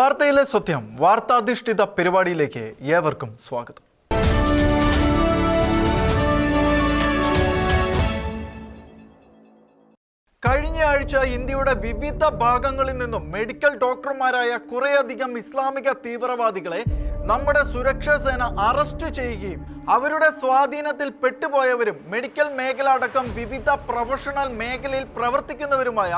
വാർത്തയിലെ സത്യം വാർത്താധിഷ്ഠിത പരിപാടിയിലേക്ക് ഏവർക്കും സ്വാഗതം. കഴിഞ്ഞ ആഴ്ച ഇന്ത്യയുടെ വിവിധ ഭാഗങ്ങളിൽ നിന്നും മെഡിക്കൽ ഡോക്ടർമാരായ കുറേയധികം ഇസ്ലാമിക തീവ്രവാദികളെ നമ്മുടെ സുരക്ഷാ സേന അറസ്റ്റ് ചെയ്യുകയും അവരുടെ സ്വാധീനത്തിൽ പെട്ടുപോയവരും മെഡിക്കൽ മേഖല അടക്കം വിവിധ പ്രൊഫഷണൽ മേഖലയിൽ പ്രവർത്തിക്കുന്നവരുമായ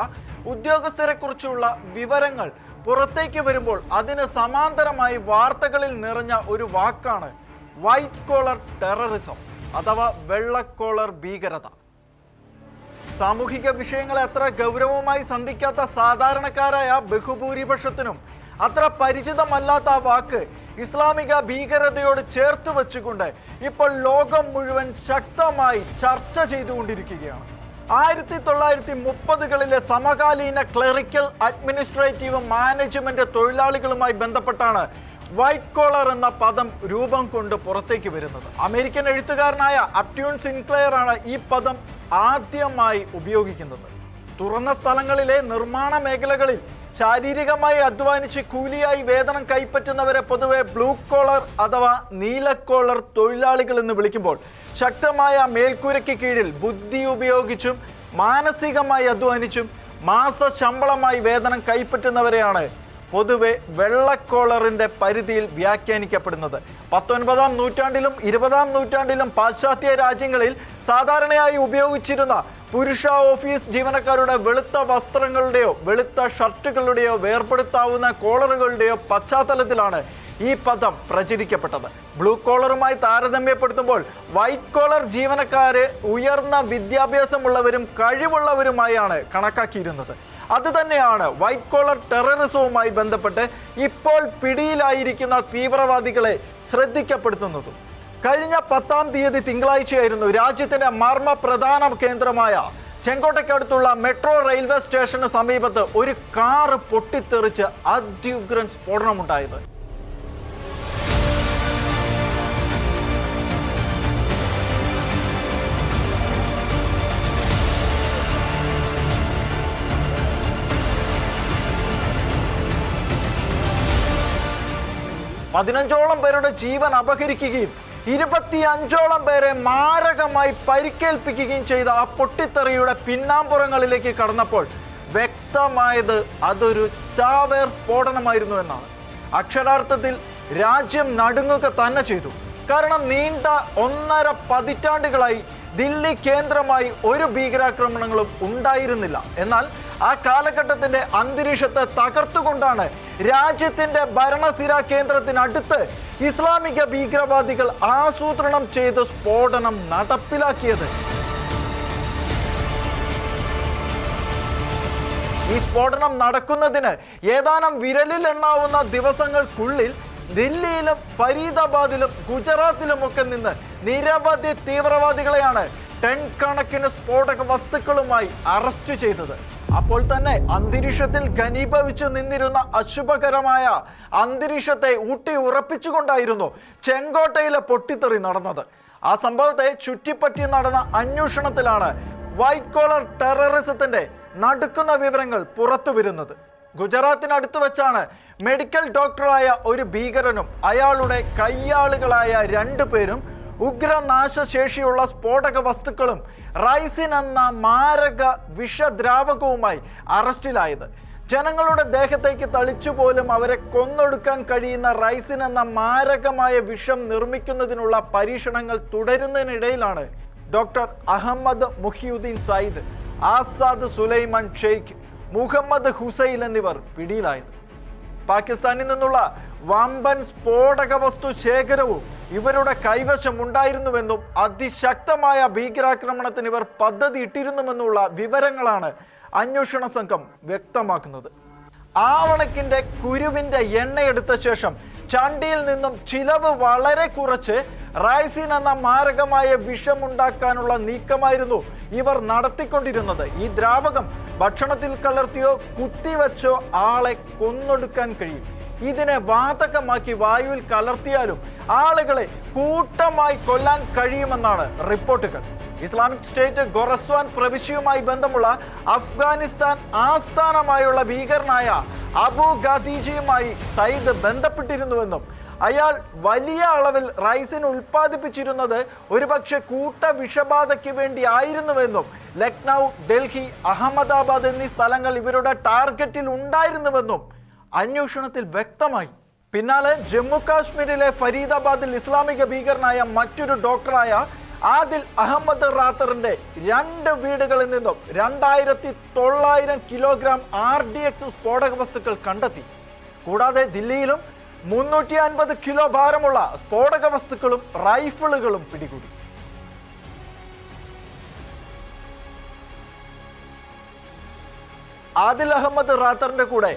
ഉദ്യോഗസ്ഥരെ കുറിച്ചുള്ള വിവരങ്ങൾ പുറത്തേക്ക് വരുമ്പോൾ അതിന് സമാന്തരമായി വാർത്തകളിൽ നിറഞ്ഞ ഒരു വാക്കാണ് വൈറ്റ് കോളർ ടെററിസം അഥവാ വെള്ളക്കോളർ ഭീകരത. സാമൂഹിക വിഷയങ്ങളെ അത്ര ഗൗരവമായി സന്ധിക്കാത്ത സാധാരണക്കാരായ ബഹുഭൂരിപക്ഷത്തിനും അത്ര പരിചിതമല്ലാത്ത ആ വാക്ക് ഇസ്ലാമിക ഭീകരതയോട് ചേർത്ത് വെച്ചുകൊണ്ട് ഇപ്പോൾ ലോകം മുഴുവൻ ശക്തമായി ചർച്ച ചെയ്തുകൊണ്ടിരിക്കുകയാണ്. ആയിരത്തി തൊള്ളായിരത്തി മുപ്പതുകളിലെ സമകാലീന ക്ലറിക്കൽ അഡ്മിനിസ്ട്രേറ്റീവ് മാനേജ്മെന്റ് തൊഴിലാളികളുമായി ബന്ധപ്പെട്ടാണ് വൈറ്റ് കോളർ എന്ന പദം രൂപം കൊണ്ട് പുറത്തേക്ക് വരുന്നത്. അമേരിക്കൻ എഴുത്തുകാരനായ അപ്റ്റ്യൂൺ സിൻക്ലെയർ ആണ് ഈ പദം ആദ്യമായി ഉപയോഗിക്കുന്നത്. തുറന്ന സ്ഥലങ്ങളിലെ നിർമ്മാണ മേഖലകളിൽ ശാരീരികമായി അധ്വാനിച്ച് കൂലിയായി വേതനം കൈപ്പറ്റുന്നവരെ പൊതുവെ ബ്ലൂ കോളർ അഥവാ നീലക്കോളർ തൊഴിലാളികൾ എന്ന് വിളിക്കുമ്പോൾ ശക്തമായ മേൽക്കൂരയ്ക്ക് കീഴിൽ ബുദ്ധി ഉപയോഗിച്ചും മാനസികമായി അധ്വാനിച്ചും മാസ ശമ്പളമായി വേതനം കൈപ്പറ്റുന്നവരെയാണ് പൊതുവെ വെള്ളക്കോളറിന്റെ പരിധിയിൽ വ്യാഖ്യാനിക്കപ്പെടുന്നത്. പത്തൊൻപതാം നൂറ്റാണ്ടിലും ഇരുപതാം നൂറ്റാണ്ടിലും പാശ്ചാത്യ രാജ്യങ്ങളിൽ സാധാരണയായി ഉപയോഗിച്ചിരുന്ന പുരുഷ ഓഫീസ് ജീവനക്കാരുടെ വെളുത്ത വസ്ത്രങ്ങളുടെയോ വെളുത്ത ഷർട്ടുകളുടെയോ വേർപെടുത്താവുന്ന കോളറുകളുടെയോ പശ്ചാത്തലത്തിലാണ് ഈ പദം പ്രചരിക്കപ്പെട്ടത്. ബ്ലൂ കോളറുമായി താരതമ്യപ്പെടുത്തുമ്പോൾ വൈറ്റ് കോളർ ജീവനക്കാരെ ഉയർന്ന വിദ്യാഭ്യാസമുള്ളവരും കഴിവുള്ളവരുമായാണ് കണക്കാക്കിയിരുന്നത്. അത് തന്നെയാണ് വൈറ്റ് കോളർ ടെററിസവുമായി ബന്ധപ്പെട്ട് ഇപ്പോൾ പിടിയിലായിരിക്കുന്ന തീവ്രവാദികളെ ശ്രദ്ധിക്കപ്പെടുത്തുന്നതും. കഴിഞ്ഞ പത്താം തീയതി തിങ്കളാഴ്ചയായിരുന്നു രാജ്യത്തിന്റെ മർമ്മ പ്രധാന കേന്ദ്രമായ ചെങ്കോട്ടയ്ക്കടുത്തുള്ള മെട്രോ റെയിൽവേ സ്റ്റേഷന് സമീപത്ത് ഒരു കാറ് പൊട്ടിത്തെറിച്ച് അത്യുഗ്രൻ സ്ഫോടനമുണ്ടായത്. പതിനഞ്ചോളം പേരുടെ ജീവൻ അപഹരിക്കുകയും ഇരുപത്തിയഞ്ചോളം പേരെ മാരകമായി പരിക്കേൽപ്പിക്കുകയും ചെയ്ത ആ പൊട്ടിത്തെറിയുടെ പിന്നാമ്പുറങ്ങളിലേക്ക് കടന്നപ്പോൾ വ്യക്തമായത് അതൊരു ചാവേർ സ്ഫോടനമായിരുന്നു എന്നാണ്. അക്ഷരാർത്ഥത്തിൽ രാജ്യം നടുങ്ങുക തന്നെ ചെയ്തു. കാരണം നീണ്ട ഒന്നര പതിറ്റാണ്ടുകളായി ദില്ലി കേന്ദ്രമായി ഒരു ഭീകരാക്രമണങ്ങളും ഉണ്ടായിരുന്നില്ല. എന്നാൽ ആ കാലഘട്ടത്തിന്റെ അന്തരീക്ഷത്തെ തകർത്തുകൊണ്ടാണ് രാജ്യത്തിന്റെ ഭരണസിര കേന്ദ്രത്തിനടുത്ത് ഇസ്ലാമിക ഭീകരവാദികൾ ആസൂത്രണം ചെയ്ത് സ്ഫോടനം നടപ്പിലാക്കിയത്. ഈ സ്ഫോടനം നടക്കുന്നതിന് ഏതാനും വിരലിൽ എണ്ണാവുന്ന ദിവസങ്ങൾക്കുള്ളിൽ ദില്ലിയിലും ഫരീദാബാദിലും ഗുജറാത്തിലുമൊക്കെ നിന്ന് നിരവധി തീവ്രവാദികളെയാണ് ടൺ കണക്കിന് സ്ഫോടക വസ്തുക്കളുമായി അറസ്റ്റ് ചെയ്തത്. അപ്പോൾ തന്നെ അന്തരീക്ഷത്തിൽ ഘനീഭവിച്ചു നിന്നിരുന്ന അശുഭകരമായ അന്തരീക്ഷത്തെ ഊട്ടി ഉറപ്പിച്ചുകൊണ്ടായിരുന്നു ചെങ്കോട്ടയിലെ പൊട്ടിത്തെറി നടന്നത്. ആ സംഭവത്തെ ചുറ്റിപ്പറ്റി നടന്ന അന്വേഷണത്തിലാണ് വൈറ്റ് കോളർ ടെററിസത്തിന്റെ നടുക്കുന്ന വിവരങ്ങൾ പുറത്തു വരുന്നത് ഗുജറാത്തിനടുത്ത് വെച്ചാണ് മെഡിക്കൽ ഡോക്ടറായ ഒരു ഭീകരനും അയാളുടെ കയ്യാളുകളായ രണ്ടു പേരും ഉഗ്രനാശശേഷിയുള്ള സ്ഫോടക വസ്തുക്കളും റൈസിൻ എന്ന മാരക വിഷദ്രാവകവുമായി അറസ്റ്റിലായത്. ജനങ്ങളുടെ ദേഹത്തേക്ക് തളിച്ചുപോലും അവരെ കൊന്നൊടുക്കാൻ കഴിയുന്ന റൈസിൻ എന്ന മാരകമായ വിഷം നിർമ്മിക്കുന്നതിനുള്ള പരീക്ഷണങ്ങൾ തുടരുന്നതിനിടയിലാണ് ഡോക്ടർ അഹമ്മദ് മുഹിയുദ്ദീൻ സയ്യിദ് ആസാദ് സുലൈമാൻ ഷെയ്ഖ് മുഹമ്മദ് ഹുസൈൻ എന്നിവർ പിടിയിലായത്. പാകിസ്ഥാനിൽ നിന്നുള്ള വമ്പൻ സ്ഫോടക വസ്തു ശേഖരവും ഇവരുടെ കൈവശം ഉണ്ടായിരുന്നുവെന്നും അതിശക്തമായ ഭീകരാക്രമണത്തിന് ഇവർ പദ്ധതി ഇട്ടിരുന്നുവെന്നുള്ള വിവരങ്ങളാണ് അന്വേഷണ സംഘം വ്യക്തമാക്കുന്നത്. ആവണക്കിന്റെ കുരുവിന്റെ എണ്ണയെടുത്ത ശേഷം ചണ്ടിയിൽ നിന്നും ചിലവ് വളരെ കുറച്ച് റൈസിൻ എന്ന മാരകമായ വിഷമുണ്ടാക്കാനുള്ള നീക്കമായിരുന്നു ഇവർ നടത്തിക്കൊണ്ടിരുന്നത്. ഈ ദ്രാവകം ഭക്ഷണത്തിൽ കലർത്തിയോ കുത്തിവെച്ചോ ആളെ കൊന്നൊടുക്കാൻ കഴിയും. ഇതിനെ വാതകമാക്കി വായുവിൽ കലർത്തിയാലും ആളുകളെ കൂട്ടമായി കൊല്ലാൻ കഴിയുമെന്നാണ് റിപ്പോർട്ടുകൾ. ഇസ്ലാമിക് സ്റ്റേറ്റ് ഗൊറസ്വാൻ പ്രവിശ്യയുമായി ബന്ധമുള്ള അഫ്ഗാനിസ്ഥാൻ ആസ്ഥാനമായുള്ള ഭീകരനായ അബു ഖാദീജയുമായി സയ്യിദ് ബന്ധപ്പെട്ടിരുന്നുവെന്നും അയാൾ വലിയ അളവിൽ റൈസിൻ ഉൽപ്പാദിപ്പിച്ചിരുന്നത് ഒരുപക്ഷെ കൂട്ട വിഷബാധയ്ക്ക് വേണ്ടി ആയിരുന്നുവെന്നും ലക്നൗ ഡൽഹി അഹമ്മദാബാദ് എന്നീ സ്ഥലങ്ങൾ ഇവരുടെ ടാർഗറ്റിൽ ഉണ്ടായിരുന്നുവെന്നും അന്വേഷണത്തിൽ വ്യക്തമായി. പിന്നാലെ ജമ്മു കാശ്മീരിലെ ഫരീദാബാദിൽ ഇസ്ലാമിക ഭീകരനായ മറ്റൊരു ഡോക്ടറായ ആദിൽ അഹമ്മദ് റാത്തറിന്റെ രണ്ട് വീടുകളിൽ നിന്നും രണ്ടായിരത്തി തൊള്ളായിരം കിലോഗ്രാം ആർ ഡി എക്സ് സ്ഫോടക വസ്തുക്കൾ കണ്ടെത്തി. കൂടാതെ ദില്ലിയിലും മുന്നൂറ്റി അൻപത് കിലോ ഭാരമുള്ള സ്ഫോടക വസ്തുക്കളും റൈഫിളുകളും പിടികൂടി. ആദിൽ അഹമ്മദ് റാത്തറിന്റെ കൂടെ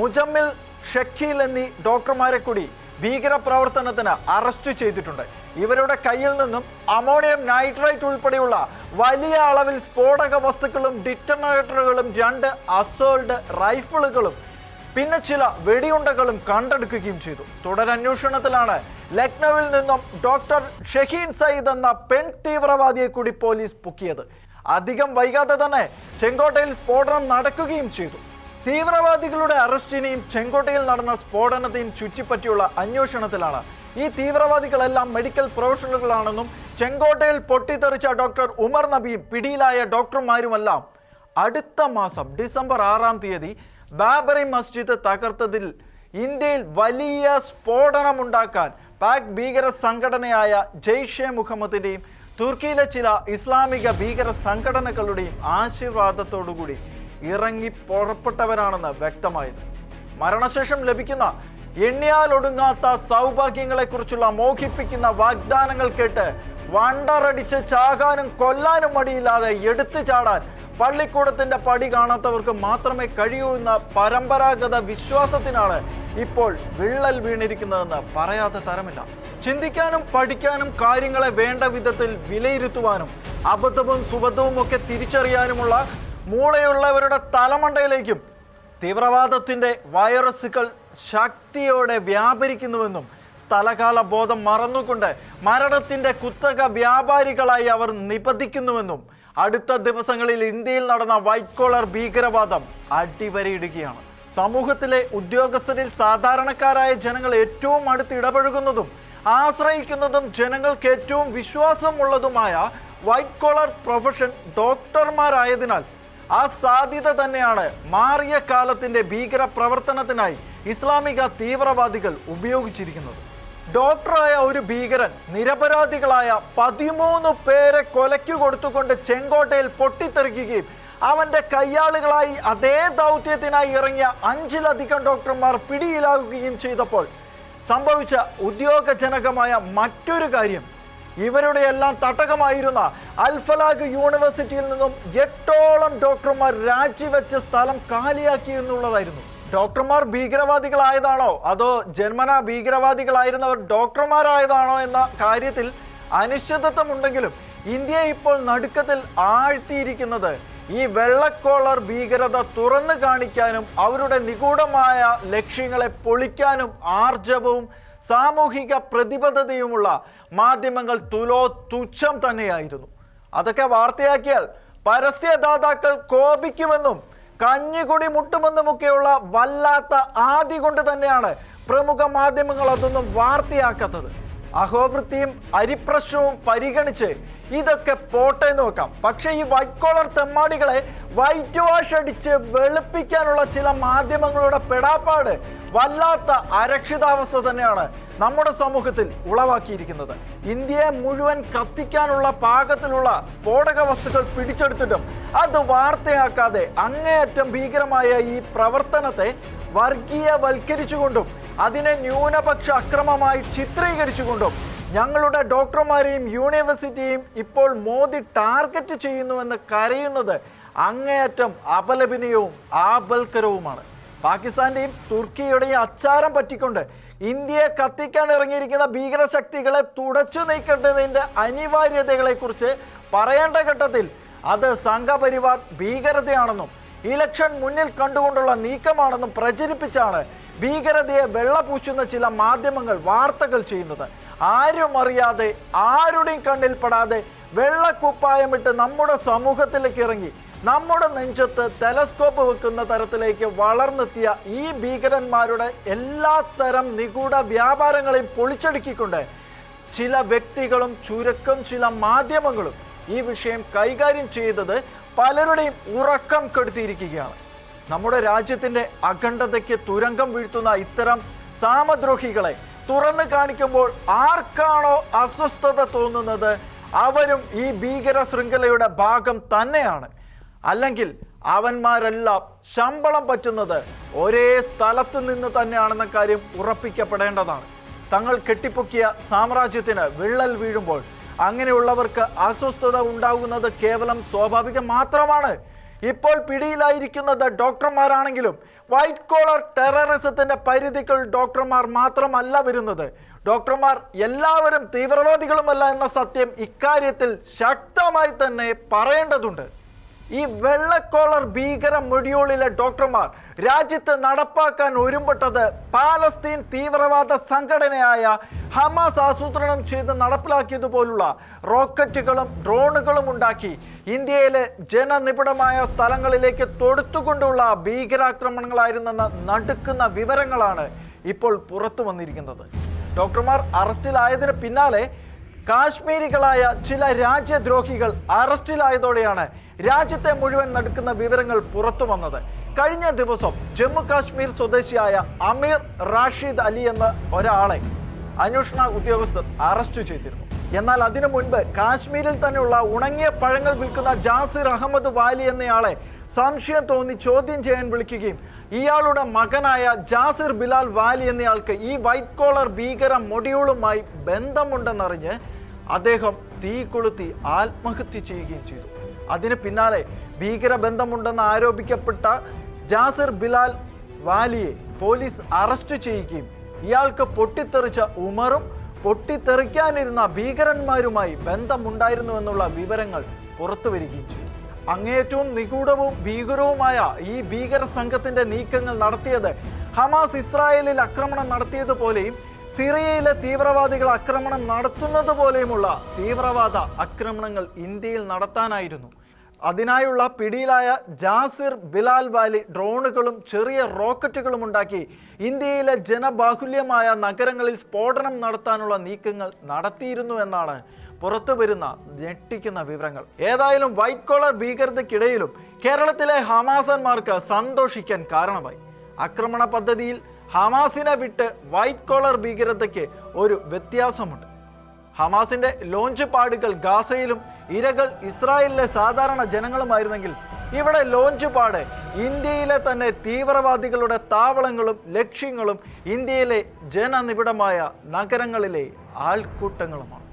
മുജമ്മിൽ ഷക്കീൽ എന്നീ ഡോക്ടർമാരെ കൂടി ഭീകര പ്രവർത്തനത്തിന് അറസ്റ്റ് ചെയ്തിട്ടുണ്ട്. ഇവരുടെ കയ്യിൽ നിന്നും അമോണിയം നൈട്രൈറ്റ് ഉൾപ്പെടെയുള്ള വലിയ അളവിൽ സ്ഫോടക വസ്തുക്കളും ഡിറ്റണേറ്ററുകളും രണ്ട് അസോൾഡ് റൈഫിളുകളും പിന്നെ ചില വെടിയുണ്ടകളും കണ്ടെടുക്കുകയും ചെയ്തു. തുടരന്വേഷണത്തിലാണ് ലക്നൌവിൽ നിന്നും ഡോക്ടർ ഷഹീൻ സയ്യിദ് എന്ന പെൺ തീവ്രവാദിയെ കൂടി പോലീസ് പൊക്കിയത്. അധികം വൈകാതെ തന്നെ ചെങ്കോട്ടയിൽ സ്ഫോടനം നടക്കുകയും ചെയ്തു. തീവ്രവാദികളുടെ അറസ്റ്റിനെയും ചെങ്കോട്ടയിൽ നടന്ന സ്ഫോടനത്തെയും ചുറ്റിപ്പറ്റിയുള്ള അന്വേഷണത്തിലാണ്. ഈ തീവ്രവാദികളെല്ലാം മെഡിക്കൽ പ്രൊഫഷണലുകളാണെന്നും ചെങ്കോട്ടയിൽ പൊട്ടിത്തെറിച്ച ഡോക്ടർ ഉമർ നബിയും പിടിയിലായ ഡോക്ടർമാരുമെല്ലാം അടുത്ത മാസം ഡിസംബർ ആറാം തീയതി ബാബറി മസ്ജിദ് തകർത്തതിൽ ഇന്ത്യയിൽ വലിയ സ്ഫോടനമുണ്ടാക്കാൻ പാക് ഭീകര സംഘടനയായ ജെയ്ഷെ മുഹമ്മദിന്റെയും തുർക്കിയിലെ ചില ഇസ്ലാമിക ഭീകര സംഘടനകളുടെയും ആശീർവാദത്തോടുകൂടി ഇറങ്ങി പുറപ്പെട്ടവരാണെന്ന് വ്യക്തമായത്. മരണശേഷം ലഭിക്കുന്ന എണ്ണിയാലൊടുങ്ങാത്ത സൗഭാഗ്യങ്ങളെക്കുറിച്ചുള്ള മോഹിപ്പിക്കുന്ന വാഗ്ദാനങ്ങൾ കേട്ട് വണ്ടറടിച്ച് ചാകാനും കൊല്ലാനും മടിയില്ലാതെ എടുത്തു ചാടാൻ പള്ളിക്കൂടത്തിന്റെ പടി കാണാത്തവർക്ക് മാത്രമേ കഴിയൂ എന്ന പരമ്പരാഗത വിശ്വാസത്തിനാണ് ഇപ്പോൾ വിള്ളൽ വീണിരിക്കുന്നതെന്ന് പറയാതെ തരമില്ല. ചിന്തിക്കാനും പഠിക്കാനും കാര്യങ്ങളെ വേണ്ട വിധത്തിൽ വിലയിരുത്തുവാനും അബദ്ധവും സുബദ്ധവും ഒക്കെ തിരിച്ചറിയാനുമുള്ള മൂളയുള്ളവരുടെ തലമണ്ടയിലേക്കും തീവ്രവാദത്തിന്റെ വൈറസുകൾ ശക്തിയോടെ വ്യാപരിക്കുന്നുവെന്നും സ്ഥലകാല ബോധം മറന്നുകൊണ്ട് മരണത്തിന്റെ കുത്തക വ്യാപാരികളായി അവർ നിപതിക്കുന്നുവെന്നും അടുത്ത ദിവസങ്ങളിൽ ഇന്ത്യയിൽ നടന്ന വൈറ്റ് കോളർ ഭീകരവാദം അടിവരയിടുകയാണ്. സമൂഹത്തിലെ ഉദ്യോഗസ്ഥരിൽ സാധാരണക്കാരായ ജനങ്ങൾ ഏറ്റവും അടുത്ത് ഇടപഴകുന്നതും ആശ്രയിക്കുന്നതും ജനങ്ങൾക്ക് ഏറ്റവും വിശ്വാസമുള്ളതുമായ വൈറ്റ് കോളർ പ്രൊഫഷൻ ഡോക്ടർമാരായതിനാൽ ആ സാധ്യത തന്നെയാണ് മാറിയ കാലത്തിന്റെ ഭീകര പ്രവർത്തനത്തിനായി ഇസ്ലാമിക തീവ്രവാദികൾ ഉപയോഗിച്ചിരിക്കുന്നത്. ഡോക്ടറായ ഒരു ഭീകരൻ നിരപരാധികളായ പതിമൂന്ന് പേരെ കൊലയ്ക്കു കൊടുത്തുകൊണ്ട് ചെങ്കോട്ടയിൽ പൊട്ടിത്തെറിക്കുകയും അവന്റെ കയ്യാളുകളായി അതേ ദൗത്യത്തിനായി ഇറങ്ങിയ അഞ്ചിലധികം ഡോക്ടർമാർ പിടിയിലാകുകയും ചെയ്തപ്പോൾ സംഭവിച്ച ഉദ്യോഗജനകമായ മറ്റൊരു കാര്യം. ഇവരുടെ എല്ലാം തടകമായിരുന്ന അൽഫലാഗ് യൂണിവേഴ്സിറ്റിയിൽ നിന്നും എട്ടോളം ഡോക്ടർമാർ രാജിവെച്ച സ്ഥലം കാലിയാക്കി എന്നുള്ളതായിരുന്നു. ഡോക്ടർമാർ ഭീകരവാദികളായതാണോ? അതോ ജന്മന ഭീകരവാദികളായിരുന്നവർ ഡോക്ടർമാരായതാണോ എന്ന കാര്യത്തിൽ അനിശ്ചിതത്വമുണ്ടെങ്കിലും ഇന്ത്യ ഇപ്പോൾ നടുക്കത്തിൽ ആഴ്ത്തിയിരിക്കുന്നത് ഈ വെള്ളക്കോളർ ഭീകരത തുറന്നു കാണിക്കാനും അവരുടെ നിഗൂഢമായ ലക്ഷ്യങ്ങളെ പൊളിക്കാനും ആർജവവും സാമൂഹിക പ്രതിബദ്ധതയുമുള്ള മാധ്യമങ്ങൾ തുലോ തുച്ഛം തന്നെയായിരുന്നു. അതൊക്കെ വാർത്തയാക്കിയാൽ പരസ്യദാതാക്കൾ കോപിക്കുമെന്നും കഞ്ഞികുടി മുട്ടുമെന്നുമൊക്കെയുള്ള വല്ലാത്ത ആദി കൊണ്ട് തന്നെയാണ് പ്രമുഖ മാധ്യമങ്ങൾ അതൊന്നും വാർത്തയാക്കാത്തത്. അഹോവൃത്തിയും അരിപ്രശ്നവും പരിഗണിച്ച് ഇതൊക്കെ പോട്ടെ നോക്കാം. പക്ഷേ ഈ വൈറ്റ് കോളർ തെമ്മാടികളെ വൈറ്റ് വാഷ് അടിച്ച് വെളുപ്പിക്കാനുള്ള ചില മാധ്യമങ്ങളുടെ പെടാപ്പാട് വല്ലാത്ത അരക്ഷിതാവസ്ഥ തന്നെയാണ് നമ്മുടെ സമൂഹത്തിൽ ഉളവാക്കിയിരിക്കുന്നത്. ഇന്ത്യയെ മുഴുവൻ കത്തിക്കാനുള്ള പാകത്തിലുള്ള സ്ഫോടക വസ്തുക്കൾ പിടിച്ചെടുത്തിട്ടും അത് വാർത്തയാക്കാതെ അങ്ങേയറ്റം ഭീകരമായ ഈ പ്രവർത്തനത്തെ വർഗീയവൽക്കരിച്ചുകൊണ്ടും അതിനെ ന്യൂനപക്ഷ അക്രമമായി ചിത്രീകരിച്ചുകൊണ്ടും ഞങ്ങളുടെ ഡോക്ടർമാരെയും യൂണിവേഴ്സിറ്റിയും ഇപ്പോൾ മോദി ടാർഗറ്റ് ചെയ്യുന്നുവെന്ന് കരയുന്നത് അങ്ങേയറ്റം അപലപനീയവും ആപൽക്കരവുമാണ്. പാകിസ്ഥാന്റെയും തുർക്കിയുടെയും അച്ചാരം പറ്റിക്കൊണ്ട് ഇന്ത്യയെ കത്തിക്കാൻ ഇറങ്ങിയിരിക്കുന്ന ഭീകരശക്തികളെ തുടച്ചു നീക്കേണ്ടതിന്റെ അനിവാര്യതകളെക്കുറിച്ച് പറയേണ്ട ഘട്ടത്തിൽ അത് സംഘപരിവാർ ഭീകരതയാണെന്നും ഇലക്ഷൻ മുന്നിൽ കണ്ടുകൊണ്ടുള്ള നീക്കമാണെന്നും പ്രചരിപ്പിച്ചാണ് ഭീകരതയെ വെള്ളപൂശുന്ന ചില മാധ്യമങ്ങൾ വാർത്തകൾ ചെയ്യുന്നത്. ആരും അറിയാതെ ആരുടെയും കണ്ണിൽപ്പെടാതെ വെള്ളക്കുപ്പായമിട്ട് നമ്മുടെ സമൂഹത്തിലേക്ക് ഇറങ്ങി. നമ്മുടെ നെഞ്ചത്ത് ടെലസ്കോപ്പ് വെക്കുന്ന തരത്തിലേക്ക് വളർന്നെത്തിയ ഈ ഭീകരന്മാരുടെ എല്ലാ തരം നിഗൂഢ വ്യാപാരങ്ങളെയും പൊളിച്ചടുക്കിക്കൊണ്ട് ചില വ്യക്തികളും ചുരുക്കം ചില മാധ്യമങ്ങളും ഈ വിഷയം കൈകാര്യം ചെയ്തത് പലരുടെയും ഉറക്കം കെടുത്തിയിരിക്കുകയാണ്. നമ്മുടെ രാജ്യത്തിന്റെ അഖണ്ഡതയ്ക്ക് തുരങ്കം വീഴ്ത്തുന്ന ഇത്തരം സാമദ്രോഹികളെ തുറന്നു കാണിക്കുമ്പോൾ ആർക്കാണോ അസ്വസ്ഥത തോന്നുന്നത് അവരും ഈ ഭീകര ശൃംഖലയുടെ ഭാഗം തന്നെയാണ്. അല്ലെങ്കിൽ അവന്മാരെല്ലാം ശമ്പളം പറ്റുന്നത് ഒരേ സ്ഥലത്ത് നിന്ന് തന്നെയാണെന്ന കാര്യം ഉറപ്പിക്കപ്പെടേണ്ടതാണ്. തങ്ങൾ കെട്ടിപ്പൊക്കിയ സാമ്രാജ്യത്തിന് വിള്ളൽ വീഴുമ്പോൾ അങ്ങനെയുള്ളവർക്ക് അസ്വസ്ഥത ഉണ്ടാകുന്നത് കേവലം സ്വാഭാവികം മാത്രമാണ്. ഇപ്പോൾ പിടിയിലായിരിക്കുന്നത് ഡോക്ടർമാരാണെങ്കിലും വൈറ്റ് കോളർ ടെററിസത്തിന്റെ പരിധികൾ ഡോക്ടർമാർ മാത്രമല്ല വരുന്നത്. ഡോക്ടർമാർ എല്ലാവരും തീവ്രവാദികളുമല്ല എന്ന സത്യം ഇക്കാര്യത്തിൽ ശക്തമായി തന്നെ പറയേണ്ടതുണ്ട്. ഈ വെള്ളക്കോളർ ഭീകര മൊഡ്യൂളിലെ ഡോക്ടർമാർ രാജ്യത്ത് നടപ്പാക്കാൻ ഒരുമ്പെട്ടത് പാലസ്തീൻ തീവ്രവാദ സംഘടനയായ ഹമാസ് ആസൂത്രണം ചെയ്ത് നടപ്പിലാക്കിയതുപോലുള്ള റോക്കറ്റുകളും ഡ്രോണുകളും ഉണ്ടാക്കി ഇന്ത്യയിലെ ജനനിബിഡമായ സ്ഥലങ്ങളിലേക്ക് തൊടുത്തുകൊണ്ടുള്ള ഭീകരാക്രമണങ്ങളായിരുന്നെന്ന നടുക്കുന്ന വിവരങ്ങളാണ് ഇപ്പോൾ പുറത്തു വന്നിരിക്കുന്നത്. ഡോക്ടർമാർ അറസ്റ്റിലായതിന് പിന്നാലെ കാശ്മീരികളായ ചില രാജ്യദ്രോഹികൾ അറസ്റ്റിലായതോടെയാണ് രാജ്യത്തെ മുഴുവൻ നടക്കുന്ന വിവരങ്ങൾ പുറത്തു വന്നത്. കഴിഞ്ഞ ദിവസം ജമ്മു കാശ്മീർ സ്വദേശിയായ അമീർ റാഷിദ് അലി എന്ന ഒരാളെ അന്വേഷണ ഉദ്യോഗസ്ഥർ അറസ്റ്റ് ചെയ്തിരുന്നു. എന്നാൽ അതിനു മുൻപ് കാശ്മീരിൽ തന്നെയുള്ള ഉണങ്ങിയ പഴങ്ങൾ വിൽക്കുന്ന ജാസിർ അഹമ്മദ് വാലി എന്നയാളെ സംശയം തോന്നി ചോദ്യം ചെയ്യാൻ വിളിക്കുകയും ഇയാളുടെ മകനായ ജാസിർ ബിലാൽ വാലി എന്നയാൾക്ക് ഈ വൈറ്റ് കോളർ ഭീകര മൊഡ്യൂളുമായി ബന്ധമുണ്ടെന്നറിഞ്ഞ് അദ്ദേഹം തീ കൊളുത്തി ആത്മഹത്യ ചെയ്യുകയും ചെയ്തു. അതിന് പിന്നാലെ ഭീകര ബന്ധമുണ്ടെന്ന് ആരോപിക്കപ്പെട്ട ജാസിർ ബിലാൽ വാലിയെ പോലീസ് അറസ്റ്റ് ചെയ്യുകയും ഇയാൾക്ക് പൊട്ടിത്തെറിച്ച ഉമറും പൊട്ടിത്തെറിക്കാനിരുന്ന ഭീകരന്മാരുമായി ബന്ധമുണ്ടായിരുന്നു എന്നുള്ള വിവരങ്ങൾ പുറത്തു വരികയും ചെയ്തു. അങ്ങേറ്റവും നിഗൂഢവും ഭീകരവുമായ ഈ ഭീകര സംഘത്തിന്റെ നീക്കങ്ങൾ നടത്തിയത് ഹമാസ് ഇസ്രായേലിൽ ആക്രമണം നടത്തിയതുപോലെയും സിറിയയിലെ തീവ്രവാദികൾ ആക്രമണം നടത്തുന്നത് പോലെയുമുള്ള തീവ്രവാദ ആക്രമണങ്ങൾ ഇന്ത്യയിൽ നടത്താനായിരുന്നു. അതിനായുള്ള പിടിയിലായ ജാസിർ ബിലാൽ വാലി ഡ്രോണുകളും ചെറിയ റോക്കറ്റുകളും ഉണ്ടാക്കി ഇന്ത്യയിലെ ജനബാഹുല്യമായ നഗരങ്ങളിൽ സ്ഫോടനം നടത്താനുള്ള നീക്കങ്ങൾ നടത്തിയിരുന്നു എന്നാണ് പുറത്തു വരുന്ന ഞെട്ടിക്കുന്ന വിവരങ്ങൾ. ഏതായാലും വൈറ്റ് കോളർ ഭീകരതയ്ക്കിടയിലും കേരളത്തിലെ ഹമാസന്മാർക്ക് സന്തോഷിക്കാൻ കാരണമായി. ആക്രമണ പദ്ധതിയിൽ ഹമാസിനെ വിട്ട് വൈറ്റ് കോളർ ഭീകരതയ്ക്ക് ഒരു വ്യത്യാസമുണ്ട്. ഹമാസിന്റെ ലോഞ്ച് പാടുകൾ ഗാസയിലും ഇരകൾ ഇസ്രായേലിലെ സാധാരണ ജനങ്ങളുമായിരുന്നെങ്കിൽ ഇവിടെ ലോഞ്ച് പാട് ഇന്ത്യയിലെ തന്നെ തീവ്രവാദികളുടെ താവളങ്ങളും ലക്ഷ്യങ്ങളും ഇന്ത്യയിലെ ജനനിബിഡമായ നഗരങ്ങളിലെ ആൾക്കൂട്ടങ്ങളുമാണ്.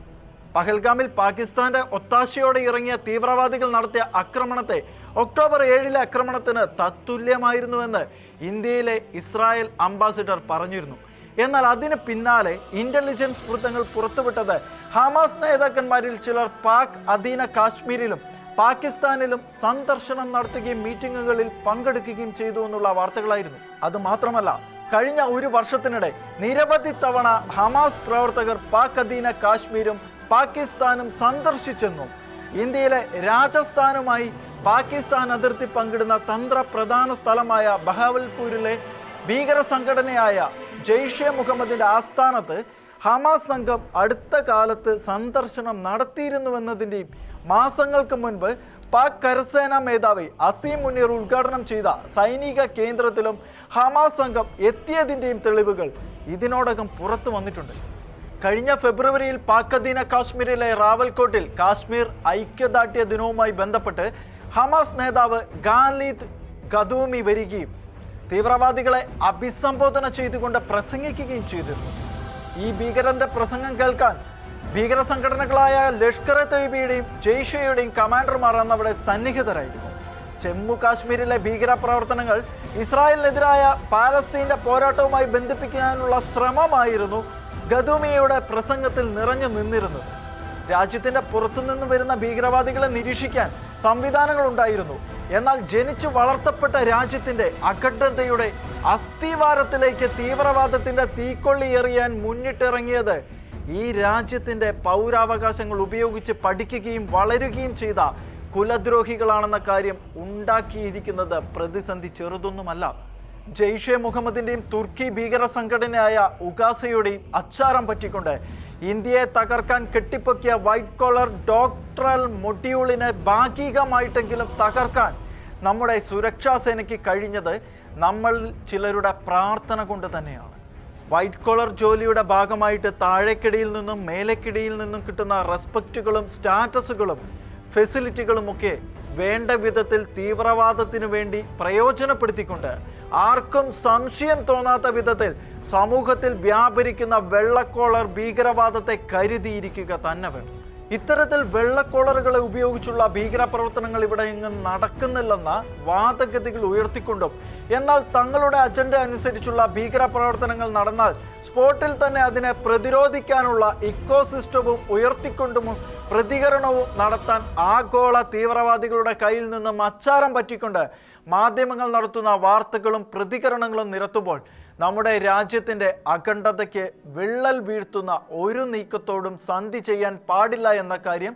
പഹൽഗാമിൽ പാകിസ്ഥാന്റെ ഒത്താശയോടെ ഇറങ്ങിയ തീവ്രവാദികൾ നടത്തിയ ആക്രമണത്തെ ഒക്ടോബർ ഏഴിലെ ആക്രമണത്തിന് തത്തുല്യമായിരുന്നുവെന്ന് ഇന്ത്യയിലെ ഇസ്രായേൽ അംബാസിഡർ പറഞ്ഞിരുന്നു. എന്നാൽ അതിന് പിന്നാലെ ഇന്റലിജൻസ് വൃത്തങ്ങൾ പുറത്തുവിട്ടത് ഹമാസ് നേതാക്കന്മാരിൽ ചിലർ പാക് അധീന കാശ്മീരിലും പാകിസ്ഥാനിലും സന്ദർശനം നടത്തുകയും മീറ്റിംഗുകളിൽ പങ്കെടുക്കുകയും ചെയ്തു എന്നുള്ള വാർത്തകളായിരുന്നു. അത് മാത്രമല്ല കഴിഞ്ഞ ഒരു വർഷത്തിനിടെ നിരവധി തവണ ഹമാസ് പ്രവർത്തകർ പാക് അധീന കാശ്മീരും പാകിസ്ഥാനും സന്ദർശിച്ചെന്നും ഇന്ത്യയിലെ രാജസ്ഥാനുമായി പാകിസ്ഥാൻ അതിർത്തി പങ്കിടുന്ന തന്ത്രപ്രധാന സ്ഥലമായ ബഹാവൽപൂരിലെ ഭീകര സംഘടനയായ ജെയ്ഷെ മുഹമ്മദിന്റെ ആസ്ഥാനത്ത് ഹമാസ് സംഘം അടുത്ത കാലത്ത് സന്ദർശനം നടത്തിയിരുന്നുവെന്നതിന്റെയും മാസങ്ങൾക്ക് മുൻപ് പാക് കരസേനാ മേധാവി അസീം മുനീർ ഉദ്ഘാടനം ചെയ്ത സൈനിക കേന്ദ്രത്തിലും ഹമാസ് സംഘം എത്തിയതിന്റെയും തെളിവുകൾ ഇതിനോടകം പുറത്തു വന്നിട്ടുണ്ട്. കഴിഞ്ഞ ഫെബ്രുവരിയിൽ പാക് അധീന കാശ്മീരിലെ റാവൽകോട്ടിൽ കാശ്മീർ ഐക്യദാർഢ്യ ദിനവുമായി ബന്ധപ്പെട്ട് ഹമാസ് നേതാവ് ഗാലിദ് ഖദൂമി വരികയും തീവ്രവാദികളെ അഭിസംബോധന ചെയ്തുകൊണ്ട് പ്രസംഗിക്കുകയും ചെയ്തിരുന്നു. ഈ ഭീകരന്റെ പ്രസംഗം കേൾക്കാൻ ഭീകര സംഘടനകളായ ലഷ്കർ എ തൊയ്ബിയുടെയും ജെയ്ഷയുടെയും കമാൻഡർമാർ അവിടെ സന്നിഹിതരായിരുന്നു. ജമ്മു കാശ്മീരിലെ ഭീകര പ്രവർത്തനങ്ങൾ ഇസ്രായേലിനെതിരായ പാലസ്തീന്റെ പോരാട്ടവുമായി ബന്ധിപ്പിക്കാനുള്ള ശ്രമമായിരുന്നു ഗദൂമിയയുടെ പ്രസംഗത്തിൽ നിറഞ്ഞു നിന്നിരുന്നത്. രാജ്യത്തിന്റെ പുറത്തുനിന്ന് വരുന്ന ഭീകരവാദികളെ നിരീക്ഷിക്കാൻ സംവിധാനങ്ങൾ ഉണ്ടായിരുന്നു എന്നാൽ ജനിച്ചു വളർത്തപ്പെട്ട രാജ്യത്തിന്റെ അഖണ്ഡതയുടെ അസ്ഥിവാരത്തിലേക്ക് തീവ്രവാദത്തിന്റെ തീക്കൊള്ളി എറിയാൻ മുന്നിട്ടിറങ്ങിയത് ഈ രാജ്യത്തിന്റെ പൗരാവകാശങ്ങൾ ഉപയോഗിച്ച് പഠിക്കുകയും വളരുകയും ചെയ്ത കുലദ്രോഹികളാണെന്ന കാര്യം ഉണ്ടാക്കിയിരിക്കുന്നത് പ്രതിസന്ധി ചെറുതൊന്നുമല്ല. ജെയ്ഷെ മുഹമ്മദിന്റെയും തുർക്കി ഭീകര സംഘടനയായ ഉഗാസയുടെയും അച്ചാരം പറ്റിക്കൊണ്ട് ഇന്ത്യയെ തകർക്കാൻ കെട്ടിപ്പൊക്കിയ വൈറ്റ് കോളർ ഡോക്ടറൽ മൊഡ്യൂളിനെ ഭാഗികമായിട്ടെങ്കിലും തകർക്കാൻ നമ്മുടെ സുരക്ഷാ സേനയ്ക്ക് കഴിഞ്ഞത് നമ്മൾ ചിലരുടെ പ്രാർത്ഥന കൊണ്ട് തന്നെയാണ്. വൈറ്റ് കോളർ ജോലിയുടെ ഭാഗമായിട്ട് താഴേക്കിടയിൽ നിന്നും മേലേക്കിടയിൽ നിന്നും കിട്ടുന്ന റെസ്പെക്റ്റുകളും സ്റ്റാറ്റസുകളും ഫെസിലിറ്റികളുമൊക്കെ വേണ്ട വിധത്തിൽ തീവ്രവാദത്തിനു വേണ്ടി പ്രയോജനപ്പെടുത്തിക്കൊണ്ട് ആർക്കും സംശയം തോന്നാത്ത വിധത്തിൽ സമൂഹത്തിൽ വ്യാപരിക്കുന്ന വെള്ളക്കോളർ ഭീകരവാദത്തെ കരുതിയിരിക്കുക തന്നെ വേണം. ഇത്തരത്തിൽ വെള്ളക്കോളറുകളെ ഉപയോഗിച്ചുള്ള ഭീകരപ്രവർത്തനങ്ങൾ ഇവിടെ എങ്ങും നടക്കുന്നില്ലെന്ന വാദഗതികൾ ഉയർത്തിക്കൊണ്ടും എന്നാൽ തങ്ങളുടെ അജണ്ട അനുസരിച്ചുള്ള ഭീകരപ്രവർത്തനങ്ങൾ നടന്നാൽ സ്പോട്ടിൽ തന്നെ അതിനെ പ്രതിരോധിക്കാനുള്ള ഇക്കോസിസ്റ്റവും ഉയർത്തിക്കൊണ്ടും പ്രതികരണവും നടത്താൻ ആഗോള തീവ്രവാദികളുടെ കയ്യിൽ നിന്നും അച്ചാരം പറ്റിക്കൊണ്ട് മാധ്യമങ്ങൾ നടത്തുന്ന വാർത്തകളും പ്രതികരണങ്ങളും നിരത്തുമ്പോൾ നമ്മുടെ രാജ്യത്തിന്റെ അഖണ്ഡതയ്ക്ക് വിള്ളൽ വീഴ്ത്തുന്ന ഒരു നീക്കത്തോടും സന്ധി ചെയ്യാൻ പാടില്ല എന്ന കാര്യം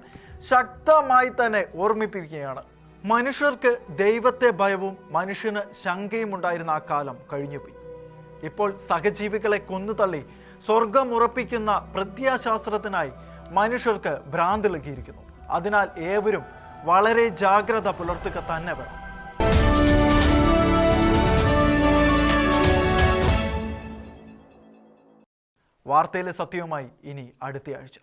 ശക്തമായി തന്നെ ഓർമ്മിപ്പിക്കുകയാണ്. മനുഷ്യർക്ക് ദൈവത്തെ ഭയവും മനുഷ്യന് ശങ്കയും ഉണ്ടായിരുന്ന ആ കാലം കഴിഞ്ഞുപോയി. ഇപ്പോൾ സഹജീവികളെ കൊന്നുതള്ളി സ്വർഗം ഉറപ്പിക്കുന്ന പ്രത്യാശാസ്ത്രത്തിനായി മനുഷ്യർക്ക് ഭ്രാന്ത് ലഗിയിരിക്കുന്നു അതിനാൽ ഏവരും വളരെ ജാഗ്രത പുലർത്തുക തന്നെ വേണം. വാർത്തയിലെ സത്യവുമായി ഇനി അടുത്തയാഴ്ച.